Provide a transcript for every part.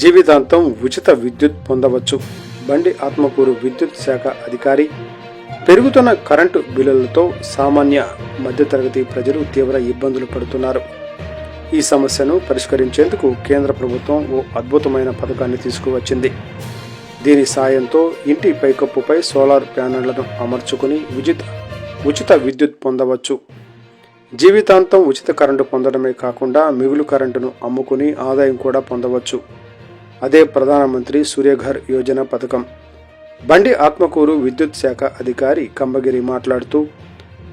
జీవితాంతం ఉచిత విద్యుత్ పొందవచ్చు. బండి ఆత్మకూరు విద్యుత్ శాఖ అధికారి. పెరుగుతున్న కరెంటు బిల్లులతో సామాన్య మధ్యతరగతి ప్రజలు తీవ్ర ఇబ్బందులు పడుతున్నారు. ఈ సమస్యను పరిష్కరించేందుకు కేంద్ర ప్రభుత్వం ఓ అద్భుతమైన పథకాన్ని తీసుకువచ్చింది. దీని సాయంతో ఇంటి పైకప్పుపై సోలార్ ప్యానెళ్ళను అమర్చుకుని ఉచిత ఉచిత విద్యుత్ పొందవచ్చు. జీవితాంతం ఉచిత కరెంటు పొందడమే కాకుండా మిగులు కరెంటును అమ్ముకుని ఆదాయం కూడా పొందవచ్చు. అదే ప్రధానమంత్రి సూర్యఘర్ యోజన పథకం. బండి ఆత్మకూరు విద్యుత్ శాఖ అధికారి కంబగిరి మాట్లాడుతూ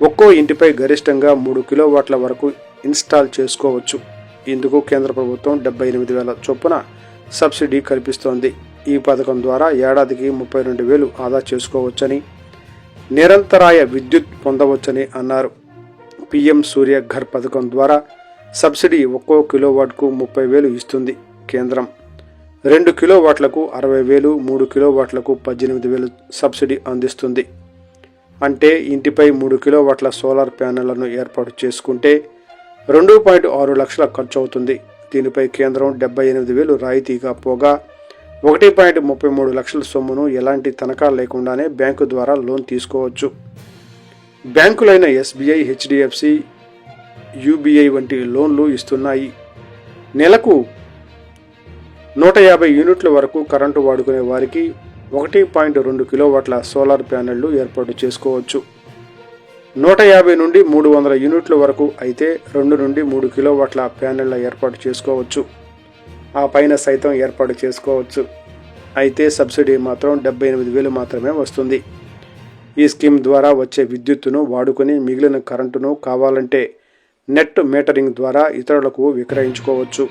ఒక్కో ఇంటిపై గరిష్టంగా మూడు కిలోవాట్ల వరకు ఇన్స్టాల్ చేసుకోవచ్చు. ఇందుకు కేంద్ర ప్రభుత్వం డెబ్బై ఎనిమిది వేల చొప్పున సబ్సిడీ కల్పిస్తోంది. ఈ పథకం ద్వారా ఏడాదికి ముప్పై రెండు వేలు ఆదా చేసుకోవచ్చని నిరంతరాయ విద్యుత్ పొందవచ్చని అన్నారు. పిఎం సూర్య ఘర్ పథకం ద్వారా సబ్సిడీ ఒక్కో కిలోవాట్కు ముప్పై వేలు ఇస్తుంది కేంద్రం. రెండు కిలోవాట్లకు అరవై వేలు మూడు కిలోవాట్లకు పద్దెనిమిది వేలు సబ్సిడీ అందిస్తుంది. అంటే ఇంటిపై మూడు కిలోవాట్ల సోలార్ ప్యానెళ్ళను ఏర్పాటు చేసుకుంటే రెండు పాయింట్ ఆరు లక్షల ఖర్చు అవుతుంది దీనిపై కేంద్రం డెబ్బై ఎనిమిది వేలు రాయితీగా పోగా ఒకటి పాయింట్ ముప్పై మూడు లక్షల సొమ్మును ఎలాంటి తనఖా లేకుండానే బ్యాంకు ద్వారా లోన్ తీసుకోవచ్చు. బ్యాంకులైన ఎస్బీఐ హెచ్డిఎఫ్సి యూబీఐ వంటి లోన్లు ఇస్తున్నాయి. నెలకు నూట యాభై యూనిట్ల వరకు కరెంటు వాడుకునే వారికి ఒకటి పాయింట్ రెండు కిలోవాట్ల సోలార్ ప్యానెళ్ళు ఏర్పాటు చేసుకోవచ్చు. నూట యాభై నుండి మూడు వందల యూనిట్ల వరకు అయితే రెండు నుండి మూడు కిలోవాట్ల ప్యానెళ్ళ ఏర్పాటు చేసుకోవచ్చు. ఆ పైన సైతం ఏర్పాటు చేసుకోవచ్చు. అయితే సబ్సిడీ మాత్రం డెబ్బై ఎనిమిది వేలు మాత్రమే వస్తుంది. ఈ స్కీమ్ ద్వారా వచ్చే విద్యుత్తును వాడుకొని మిగిలిన కరెంటును కావాలంటే నెట్ మీటరింగ్ ద్వారా ఇతరులకు విక్రయించుకోవచ్చు.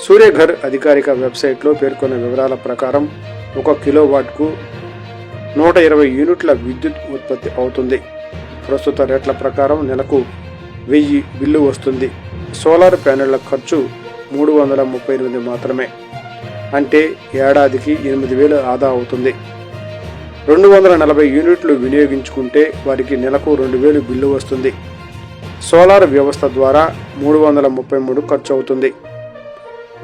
సూర్యఘర్ అధికారిక వెబ్సైట్లో పేర్కొన్న వివరాల ప్రకారం ఒక కిలోవాట్కు నూట ఇరవై యూనిట్ల విద్యుత్ ఉత్పత్తి అవుతుంది. ప్రస్తుత రేట్ల ప్రకారం నెలకు వెయ్యి బిల్లు వస్తుంది. సోలార్ ప్యానెళ్ళ ఖర్చు మూడు వందల ముప్పై ఎనిమిది మాత్రమే. అంటే ఏడాదికి ఎనిమిది వేలు ఆదా అవుతుంది. రెండు వందల నలభై యూనిట్లు వినియోగించుకుంటే వారికి నెలకు రెండు వేలు బిల్లు వస్తుంది. సోలార్ వ్యవస్థ ద్వారా మూడు వందల ముప్పై మూడు ఖర్చు అవుతుంది.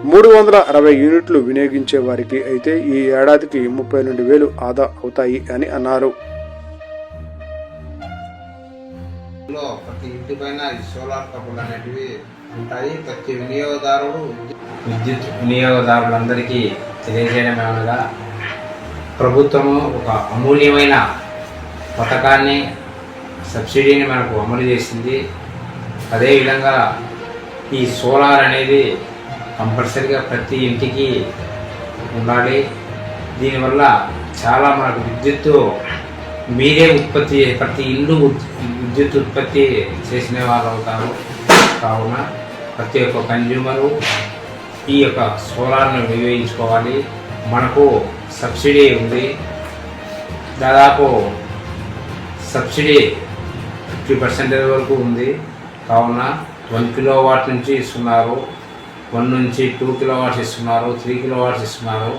మూడు వందల అరవై యూనిట్లు వినియోగించే వారికి అయితే ఈ ఏడాదికి ముప్పై రెండు వేలు ఆదా అవుతాయి అని అన్నారు. ప్రతి ఇంటి పైన సోలార్ కప్పులు అనేటివి ఉంటాయి. ప్రతి వినియోగదారుడు విద్యుత్ వినియోగదారులందరికీ తెలియజేయడం ఏమనగా ప్రభుత్వము ఒక అమూల్యమైన పథకాన్ని సబ్సిడీని మనకు అమలు చేసింది. అదేవిధంగా ఈ సోలార్ అనేది కంపల్సరీగా ప్రతి ఇంటికి ఉండాలి. దీనివల్ల చాలా మనకు విద్యుత్తు మీరే ఉత్పత్తి ప్రతి ఇల్లు విద్యుత్ ఉత్పత్తి చేసిన వాళ్ళు అవుతారు. కావున ప్రతి ఒక్క కన్జ్యూమరు ఈ యొక్క సోలార్ను వినియోగించుకోవాలి. మనకు సబ్సిడీ ఉంది. దాదాపు సబ్సిడీ ఫిఫ్టీ పర్సెంటేజ్ వరకు ఉంది. కావున వన్ కిలో వాట్ నుంచి ఇస్తున్నారు వన్ నుంచి టూ కిలో వాట్స్ ఇస్తున్నారు త్రీ కిలో వాట్స్ ఇస్తున్నారు.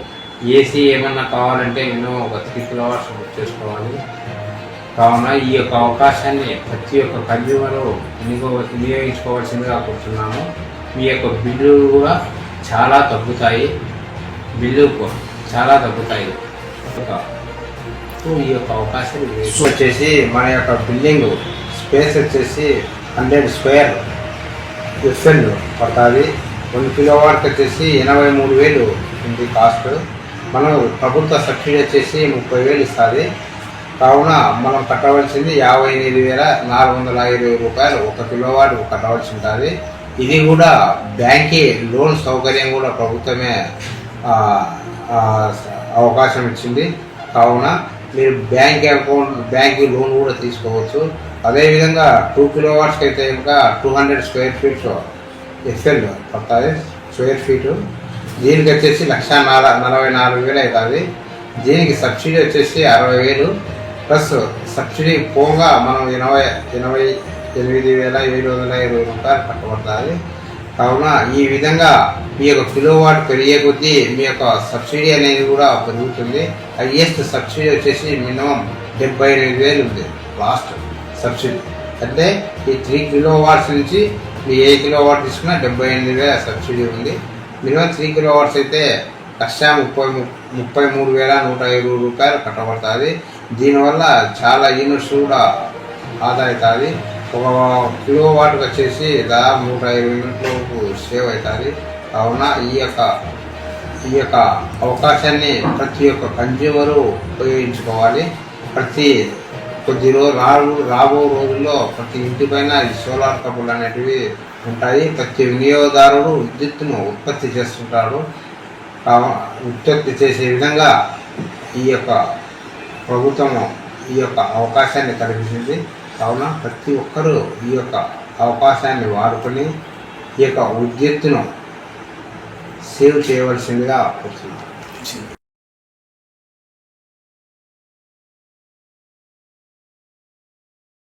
ఏసీ ఏమన్నా కావాలంటే మినిమం ఒక త్రీ కిలో వాట్స్ బుక్ చేసుకోవాలి. కావున ఈ యొక్క అవకాశాన్ని ప్రతి ఒక్క కన్జ్యూమరు వినియోగ వినియోగించుకోవాల్సిందిగా కోరుతున్నాము మీ యొక్క బిల్లులు కూడా చాలా తగ్గుతాయి. బిల్లు చాలా తగ్గుతాయి. ఈ యొక్క అవకాశం వచ్చేసి మన యొక్క బిల్డింగ్ స్పేస్ వచ్చేసి హండ్రెడ్ స్క్వేర్ ఎఫ్ఎన్ పడుతుంది. వన్ కిలో వచ్చేసి ఎనభై మూడు వేలు ఉంది కాస్ట్. మనం ప్రభుత్వ సబ్సిడీ వచ్చేసి ముప్పై వేలు ఇస్తుంది. కావున మనం కట్టవలసింది యాభై ఎనిమిది వేల నాలుగు వందల ఇరవై రూపాయలు ఒక కిలోవాట్ కట్టవలసి ఉంటుంది. ఇది కూడా బ్యాంకే లోన్ సౌకర్యం కూడా ప్రభుత్వమే అవకాశం ఇచ్చింది. కావున మీరు బ్యాంక్ అకౌంట్ బ్యాంక్ లోన్ కూడా తీసుకోవచ్చు. అదేవిధంగా టూ కిలోవాట్స్కి అయితే ఇంకా టూ హండ్రెడ్ స్క్వేర్ ఫీట్స్ ఎఫ్ఎల్ పడుతుంది స్క్వేర్ ఫీటు. దీనికి వచ్చేసి లక్ష నలభై నాలుగు వేలు అవుతుంది. దీనికి సబ్సిడీ వచ్చేసి అరవై వేలు. ప్లస్ సబ్సిడీ పోగా మనం ఎనభై ఎనభై ఎనిమిది వేల ఏడు వందల ఇరవై రూపాయలు కట్టబడుతుంది. కావున ఈ విధంగా మీ యొక్క కిలోవాట్ పెరిగే కొద్దీ మీ యొక్క సబ్సిడీ అనేది కూడా పెరుగుతుంది. హైయెస్ట్ సబ్సిడీ వచ్చేసి మినిమం డెబ్బై ఎనిమిది వేలు ఉంది లాస్ట్ సబ్సిడీ. అంటే ఈ త్రీ కిలో వాట్స్ నుంచి ఏ కిలో వాట్ తీసుకున్నా డెబ్బై ఎనిమిది వేల సబ్సిడీ ఉంది. మినిమం త్రీ కిలో వాట్స్ అయితే లక్ష ముప్పై ము- ముప్పై మూడు వేల నూట ఇరవై రూపాయలు కట్టబడుతుంది. దీనివల్ల చాలా యూనిట్స్ కూడా ఆదా అవుతుంది ఒక కిలో వాట్కి వచ్చేసి దాదాపు నూట ఇరవై యూనిట్లకు సేవ్ అవుతుంది కావున ఈ యొక్క ఈ యొక్క అవకాశాన్ని ప్రతి ఒక్క కన్జ్యూమరు ఉపయోగించుకోవాలి. ప్రతి కొద్ది రోజు రాను రాబో రోజుల్లో ప్రతి ఇంటి పైన ఈ సోలార్ కప్పులు అనేటివి ఉంటాయి. ప్రతి వినియోగదారుడు విద్యుత్తును ఉత్పత్తి చేస్తుంటాడు. ఉత్పత్తి చేసే విధంగా ఈ యొక్క ప్రభుత్వం ఈ యొక్క అవకాశాన్ని కల్పించింది. కావున ప్రతి ఒక్కరూ ఈ యొక్క అవకాశాన్ని వాడుకొని ఈ యొక్క విద్యుత్తును సేవ్ చేయవలసిందిగా కోరుతున్నాను.